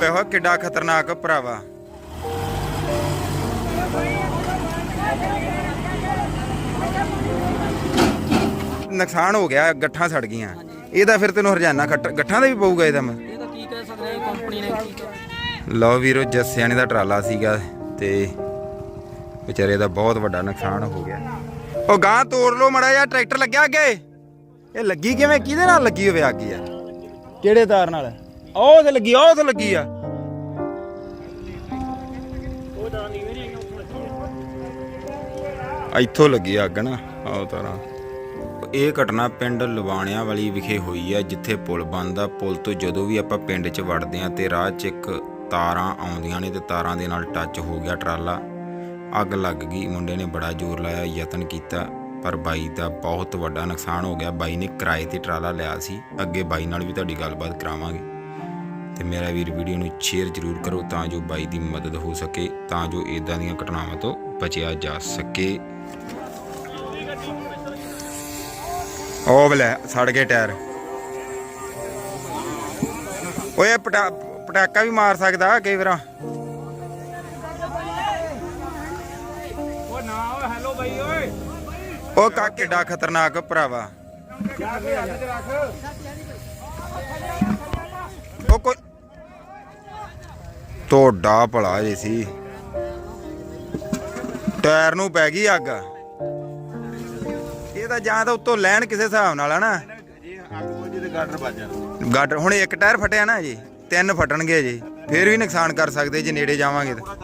ਪਿਆ ਹੋਇਆ ਕਿੱਡਾ ਖਤਰਨਾਕ ਭਰਾਵਾ। ਨੁਕਸਾਨ ਹੋ ਗਿਆ ਗੱਠਾਂ ਸੜ ਗਈਆਂ। ਇਹਦਾ ਫਿਰ ਤੈਨੂੰ ਹਰਜਾਨਾ ਗੱਠਾਂ ਦਾ ਵੀ ਪਊਗਾ ਇਹਦਾ ਮੈਂ। ਇਹ ਤਾਂ ਕੀ ਕਹਿ ਸਕਦੇ ਆ ਕੰਪਨੀ ਨੇ ਕੀ ਕਹਿ- ਲਓ ਵੀਰੋ ਜੱਸਿਆਣੇ ਦਾ ਟਰਾਲਾ ਸੀਗਾ ਤੇ ਵਿਚਾਰੇ ਦਾ ਬਹੁਤ ਵੱਡਾ ਨੁਕਸਾਨ ਹੋ ਗਿਆ। ਉਹ ਗਾਂ ਤੋੜ ਲਓ ਮੜਾ ਜਾ ਟਰੈਕਟਰ ਲੱਗਿਆ ਅੱਗੇ। ਇਹ ਲੱਗੀ ਕਿਵੇਂ? ਕਿਹਦੇ ਨਾਲ ਲੱਗੀ ਹੋਵੇ ਅੱਗ ਯਾਰ? ਕਿਹੜੇ ਤਾਰ ਨਾਲ? ਉਹ ਤੇ ਲੱਗੀ, ਉਹ ਤੇ ਲੱਗੀ ਆ। ਇੱਥੋਂ ਲੱਗੀ ਅੱਗ ਨਾ ਆਹ ਤਾਰਾਂ। ਇਹ ਘਟਨਾ ਪਿੰਡ ਲਵਾਣਿਆਂ ਵਾਲੀ ਵਿਖੇ ਹੋਈ ਹੈ ਜਿੱਥੇ ਪੁਲ ਬਣਦਾ। ਪੁਲ ਤੋਂ ਜਦੋਂ ਵੀ ਆਪਾਂ ਪਿੰਡ 'ਚ ਵੜਦੇ ਆਂ ਤੇ ਰਾਹ 'ਚ ਇੱਕ ਤਾਰਾਂ ਆਉਂਦੀਆਂ ਨੇ ਤੇ ਤਾਰਾਂ ਦੇ ਨਾਲ ਟੱਚ ਹੋ ਗਿਆ ਟਰਾਲਾ। ਅੱਗ ਲੱਗ ਗਈ, ਮੁੰਡੇ ਨੇ ਬੜਾ ਜ਼ੋਰ ਲਾਇਆ, ਯਤਨ ਕੀਤਾ, ਪਰ ਬਾਈ ਦਾ ਬਹੁਤ ਵੱਡਾ ਨੁਕਸਾਨ ਹੋ ਗਿਆ। ਬਾਈ ਨੇ ਕਿਰਾਏ ਤੇ ਟਰਾਲਾ ਲਿਆ ਸੀ। ਅੱਗੇ ਬਾਈ ਨਾਲ ਵੀ ਤੁਹਾਡੀ ਗੱਲਬਾਤ ਕਰਾਵਾਂਗੇ। ਤੇ ਮੇਰਾ ਵੀਰ ਵੀਡੀਓ ਨੂੰ ਸ਼ੇਅਰ ਜ਼ਰੂਰ ਕਰੋ ਤਾਂ ਜੋ ਬਾਈ ਦੀ ਮਦਦ ਹੋ ਸਕੇ ਤਾਂ ਜੋ ਇਦਾਂ ਦੀਆਂ ਘਟਨਾਵਾਂ ਤੋਂ ਬਚਿਆ ਜਾ ਸਕੇ। ਉਹ ਬਲੇ ਸੜ ਗਏ ਟਾਇਰ। ਓਏ ਪਟਾ ਪਟਾਕਾ ਵੀ ਮਾਰ ਸਕਦਾ ਕਈ ਵਾਰ। ਉਹ ਨਾ ਓਏ ਹੈਲੋ ਬਾਈ ਓਏ। ਉਹ ਕਾ ਕਿੱਡਾ ਖਤਰਨਾਕ ਭਰਾਵਾ। ਉਹ ਕੋਈ ਤੋਡਾ ਭਲਾ ਜੇ ਸੀ। ਟਾਇਰ ਨੂੰ ਪੈ ਗਈ ਅੱਗ। ਇਹ ਤਾਂ ਜਾਂ ਤਾਂ ਉੱਤੋਂ ਲੈਣ ਕਿਸੇ ਹਿਸਾਬ ਨਾਲ ਹੈ ਗਾਡਰ ਹੁਣ ਇੱਕ ਟਾਇਰ ਫਟਿਆ ਨਾ ਜੀ, ਤਿੰਨ ਫਟਣਗੇ ਜੀ। ਫੇਰ ਵੀ ਨੁਕਸਾਨ ਕਰ ਸਕਦੇ ਜੇ, ਨੇੜੇ ਜਾਵਾਂਗੇ ਤਾਂ।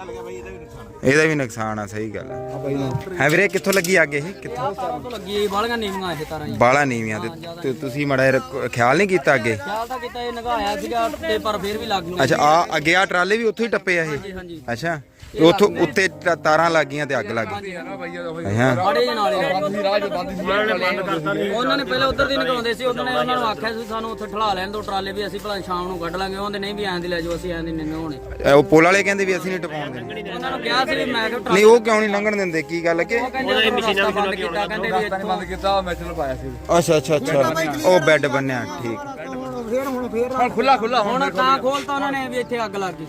ਇਹਦਾ ਵੀ ਨੁਕਸਾਨ ਆ ਸਹੀ ਗੱਲ ਹੈ ਹੈ ਵੀਰੇ ਕਿੱਥੋਂ ਲੱਗੀ ਅੱਗ ਇਹ? ਕਿੱਥੋਂ? ਤੋਂ ਲੱਗੀ ਬਾਲੀਆਂ ਨੀਵੀਆਂ ਇਹ ਤਾਰਾਂ ਜੀ ਬਾਲਾ ਨੀਵੀਆਂ ਤੇ ਤੇ ਤੁਸੀਂ ਮੜਾ ਖਿਆਲ ਨਹੀਂ ਕੀਤਾ ਅੱਗੇ? ਖਿਆਲ ਤਾਂ ਕੀਤਾ ਇਹ ਨਗਾਇਆ ਸੀਗਾ ਤੇ ਪਰ ਫੇਰ ਵੀ ਲੱਗ ਗਈਆਂ। ਅੱਛਾ ਆ ਅੱਗੇ ਆ ਟਰਾਲੇ ਵੀ ਉੱਥੋਂ ਹੀ ਟੱਪੇ ਆ ਇਹ? ਹਾਂਜੀ। ਅੱਛਾ। ਉੱਥੋਂ ਉੱਤੇ ਤਾਰਾਂ ਲੱਗ ਗਈਆਂ ਤੇ ਅੱਗ ਲੱਗ ਗਈ। ਅੱਛਾ ਬੜੇ ਜਨਾਲੇ ਉਹਨਾਂ ਨੇ ਪਹਿਲਾਂ ਉਧਰ ਦੀ ਨਗਾਉਂਦੇ ਸੀ ਉਹਨਾਂ ਨੇ ਉਹਨਾਂ ਨੂੰ ਆਖਿਆ ਸੀ ਸਾਨੂੰ ਉੱਥੇ ਠਲਾ ਲੈਣ ਦੋ ਟਰਾਲੇ ਵੀ ਅਸੀਂ ਭਲਾ ਸ਼ਾਮ ਨੂੰ ਕੱਢ ਲਾਂਗੇ। ਉਹਦੇ ਨਹੀਂ ਵੀ ਐਂ ਦੀ ਲੈ ਜਾਓ ਅਸੀਂ ਐਂ ਦੀ ਨਹੀਂ ਹੋਣੇ ਇਹ ਉਹ ਪੁਲ ਵਾਲੇ ਕਹਿੰਦੇ ਵੀ ਅਸੀਂ ਨਹੀਂ ਟਪਾਉਣ ਦੇਣੀ। ਉਹਨਾਂ ਨੂੰ ਕਿਹਾ ਸੀ ਵੀ ਮੈਂ ਕਿਹਾ ਨਹੀਂ ਉਹ ਕਿਉਂ ਨਹੀਂ ਲੰਘਣ ਦਿੰਦੇ? ਕੀ ਗੱਲ ਕਿ? ਉਹ ਕਹਿੰਦੇ ਮਸ਼ੀਨਾਂ ਬੰਦ ਕੀਤਾ ਕਹਿੰਦੇ ਵੀ ਇੱਥੋਂ ਕੀਤਾ ਮੈਂ ਚਲੋ ਪਾਇਆ ਸੀ। ਅੱਛਾ ਅੱਛਾ ਅੱਛਾ। ਉਹ ਬੈੱਡ ਬੰਨਿਆ ਠੀਕ। ਹੁਣ ਖੁੱਲਾ ਖੁੱਲਾ ਹੁਣ ਤਾਂ ਖੋਲਤਾ ਉਹਨਾਂ ਨੇ ਵੀ ਇੱਥੇ ਅੱਗ ਲੱਗ ਗਈ।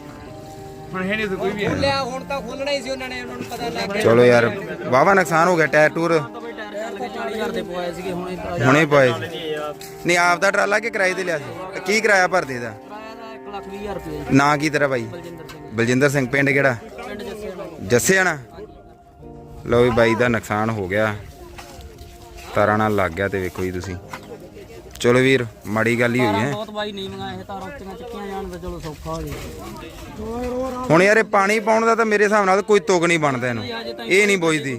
ਹੁਣ ਹੈ ਨਹੀਂ ਕੋਈ ਵੀ ਲਿਆ ਹੁਣ ਤਾਂ ਖੋਲਣਾ ਹੀ ਸੀ ਉਹਨਾਂ ਨੇ ਉਹਨਾਂ ਨੂੰ ਪਤਾ ਲੱਗ ਗਿਆ। ਚਲੋ ਯਾਰ ਵਾਵਾ ਨੁਕਸਾਨ ਹੋ ਗਿਆ ਟਾਇਰ ਟੂਰ। ਤਾਂ ਬਈ ਟਾਇਰ ਚੱਲ ਗਏ 40000 ਦੇ ਪਵਾਏ ਸੀਗੇ ਹੁਣ ਪਏ ਸੀ। ਨਹੀਂ ਆਪ ਦਾ ਟਰਾਲਾ ਕਿ ਕਿਰਾਏ ਤੇ ਲਿਆ ਸੀ? ਕੀ ਕਿਰਾਇਆ ਭਰਦੇ ਦਾ ਦਾ 1 ਲੱਖ 20 ਹਜ਼ਾਰ ਰੁਪਏ ਨਾਂ ਕੀ ਤੇਰਾ ਬਾਈ ਬਲਜਿੰਦਰ ਸਿੰਘ ਬਲਜਿੰਦਰ ਸਿੰਘ ਪਿੰਡ ਕਿਹੜਾ? ਜੱਸੇ ਵਾਲਾ ਜੱਸੇ ਆਣਾ ਲਓ ਵੀ ਬਾਈ ਦਾ ਨੁਕਸਾਨ ਹੋ ਗਿਆ। ਤਾਰਾਂ ਨਾਲ ਲੱਗ ਗਿਆ ਤੇ ਵੇਖੋ ਜੀ ਤੁਸੀਂ। ਚਲੋ ਵੀਰ ਮਾੜੀ ਗੱਲ ਹੀ ਹੋਈ ਹੈ। ਬਹੁਤ ਬਾਈ ਨਹੀਂ ਮੰਗਾਏ ਇਹ ਤਾਰਾਂ ਉੱਤੀਆਂ ਚੱਕੀਆਂ ਜਾਣ ਤਾਂ ਚਲੋ ਸੌਖਾ ਹੋ ਜਾਏ ਹੁਣ ਯਾਰ ਇਹ ਪਾਣੀ ਪਾਉਣ ਦਾ ਤਾਂ ਮੇਰੇ ਹਿਸਾਬ ਨਾਲ ਤਾਂ ਕੋਈ ਤੁਗ ਨਹੀਂ ਬਣਦਾ ਇਹਨੂੰ। ਇਹ ਨਹੀਂ ਬੋਝਦੀ।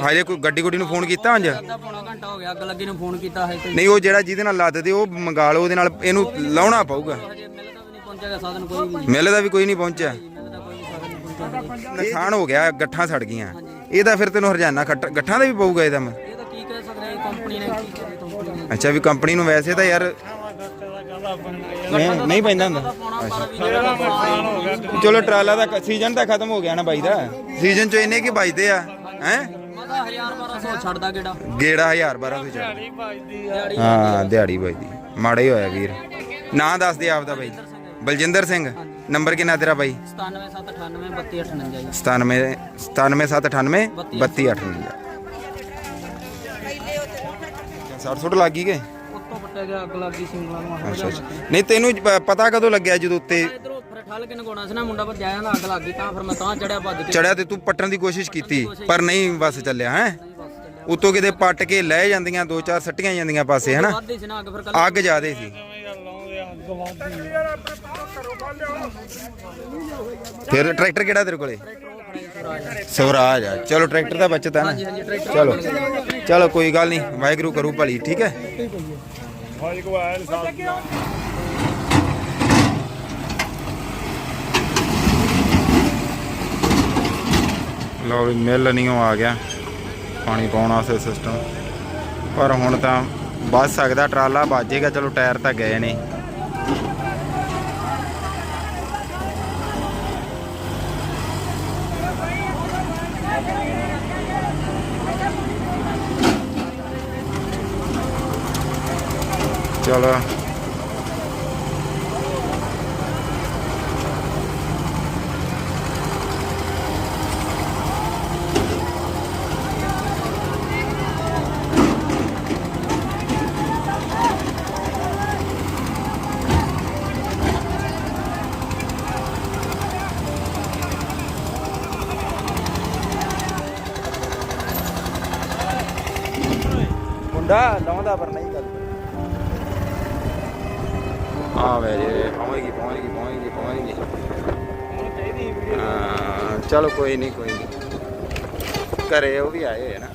ਆਏਗੀ ਕੋਈ ਗੱਡੀ ਗੁੱਡੀ ਨੂੰ ਫੋਨ ਕੀਤਾ ਹੰਜ ਅੱਧਾ ਪੌਣਾ ਘੰਟਾ ਹੋ ਗਿਆ ਅੱਗ ਲੱਗੀ ਨੂੰ ਫੋਨ ਕੀਤਾ ਹੈ ਤੇ ਨਹੀਂ ਉਹ ਜਿਹੜਾ ਜਿਹਦੇ ਨਾਲ ਲੱਦਦੇ ਉਹ ਮੰਗਾ ਲਓ ਉਹਦੇ ਨਾਲ ਇਹਨੂੰ ਲਾਉਣਾ ਪਊਗਾ। ਮਿਲ ਦਾ ਵੀ ਕੋਈ ਨਹੀਂ ਪਹੁੰਚਿਆ। ਨੁਕਸਾਨ ਹੋ ਗਿਆ ਗੱਠਾਂ ਸੜ ਗਈਆਂ। ਇਹਦਾ ਫਿਰ ਤੈਨੂੰ ਹਰਜਾਨਾ ਗੱਠਾਂ ਦਾ ਵੀ ਪਊਗਾ ਇਹਦਾ ਮੈਂ। ਇਹ ਤਾਂ ਕੀ ਕਹਿ ਸਕਦੇ ਕੰਪਨੀ ਨੇ ਕੀ ਕਰੇ ਅੱਛਾ ਵੀ ਕੰਪਨੀ ਨੂੰ ਵੈਸੇ ਤਾਂ ਯਾਰ ਨਹੀਂ ਨਹੀਂ ਪੈਂਦਾ ਹੁੰਦਾ। ਚਲੋ ਟਰਾਲਾ ਦਾ ਸੀਜ਼ਨ ਤਾਂ ਖਤਮ ਹੋ ਗਿਆ ਨਾ ਬਾਈ ਦਾ। ਸੀਜ਼ਨ ਚ ਇੰਨੇ ਕੀ ਵੱਜਦੇ ਆ ਹੈ? ਮਦਾ 1000 1200 ਛੱਡਦਾ ਕਿਹੜਾ? ਗੇੜਾ 1000 1200 ਚੱਲ ਦਿਹਾੜੀ ਹਾਂ ਦਿਹਾੜੀ ਬਾਈ ਦੀ ਮਾੜਾ ਹੀ ਹੋਇਆ ਵੀਰ। ਨਾਂ ਦੱਸ ਦੇ ਆਪਦਾ ਬਾਈ। ਬਲਜਿੰਦਰ ਸਿੰਘ। ਨੰਬਰ ਕਿੰਨਾ ਤੇਰਾ ਬਾਈ? 9798 ਜੀ। 97 97798 3258 60 ਸੁੱਟ ਲੱਗ ਗਈ ਗਏ ਉੱਤੋਂ ਪੱਟਿਆ ਗਿਆ ਅੱਗ ਲੱਗ ਗਈ ਸਿੰਗਲਾਂ ਨੂੰ ਅੱਛਾ ਅੱਛਾ। ਨਹੀਂ ਤੈਨੂੰ ਪ- ਪਤਾ ਕਦੋਂ ਲੱਗਿਆ ਜਦੋਂ ਉੱਤੇ? ਇਧਰੋਂ ਫਿਰ ਠੱਲ ਕੇ ਨਗਾਉਣਾ ਸੀ ਨਾ ਮੁੰਡਾ ਪਰ ਜਾਇਆ ਨਾ ਅੱਗ ਲੱਗ ਗਈ ਤਾਂ ਫਿਰ ਮੈਂ ਤਾਂ ਚੜਿਆ ਭੱਜ ਕੇ। ਚੜਿਆ ਤੇ ਤੂੰ ਪੱਟਣ ਦੀ ਕੋਸ਼ਿਸ਼ ਕੀਤੀ ਪਰ ਨਹੀਂ ਬਸ ਚੱਲਿਆ ਹੈ? ਬਸ ਚੱਲਿਆ। ਉਤੋਂ ਕਿਤੇ ਪੱਟ ਕੇ ਲੈ ਜਾਂਦੀਆਂ ਦੋ ਚਾਰ ਸੱਟੀਆਂ ਜਾਂਦੀਆਂ ਪਾਸੇ ਹਨਾ? ਵੱਧਦੀ ਸੀ ਨਾ ਅੱਗ ਫਿਰ ਕੱਲ ਅੱਗ ਜ਼ਿਆਦੇ ਸੀ। ਫਿਰ ਟਰੈਕਟਰ ਕਿਹੜਾ ਤੇਰੇ ਕੋਲੇ? ਸਵਰਾਜ ਆ। ਚਲੋ ਟਰੈਕਟਰ ਦਾ ਬਚਤ ਹੈ ਨਾ। ਚਲੋ। ਚਲੋ, ਕੋਈ ਗੱਲ ਨਹੀਂ। ਵਾਹਿਗੁਰੂ ਕਰੂ ਭਲੀ, ਠੀਕ ਹੈ? ਫੌਜ ਕੋ ਆਇਆ ਲਓ ਵੀ, ਮਿਲ ਨਹੀਂ ਆ ਗਿਆ। ਪਾਣੀ ਪਾਉਣ ਵਾਸਤੇ ਸਿਸਟਮ ਪਰ ਹੁਣ ਤਾਂ ਬਚ ਸਕਦਾ, ਟਰਾਲਾ ਵੱਜੇਗਾ ਚਲੋ, ਟਾਇਰ ਤਾਂ ਗਏ ਨੇ। ਚਲੋ ਮੁੰਡਾ ਲਾਉਂਦਾ ਪਰ ਨਹੀਂ ਕਰਦਾ। ਆ ਵੇ ਜੇ ਪਹੁੰਚ ਗਈ ਪਹੁੰਚ ਗਈ ਪਹੁੰਚ ਗਈ ਪਹੁੰਚ ਗਈ। ਹੁਣ ਚਾਹੀਦੀ ਵੀਡੀਓ ਹਾਂ, ਚਲੋ ਕੋਈ ਨਹੀਂ ਕੋਈ ਨਹੀਂ। ਘਰੇ ਉਹ ਵੀ ਆਏ ਆ ਨਾ।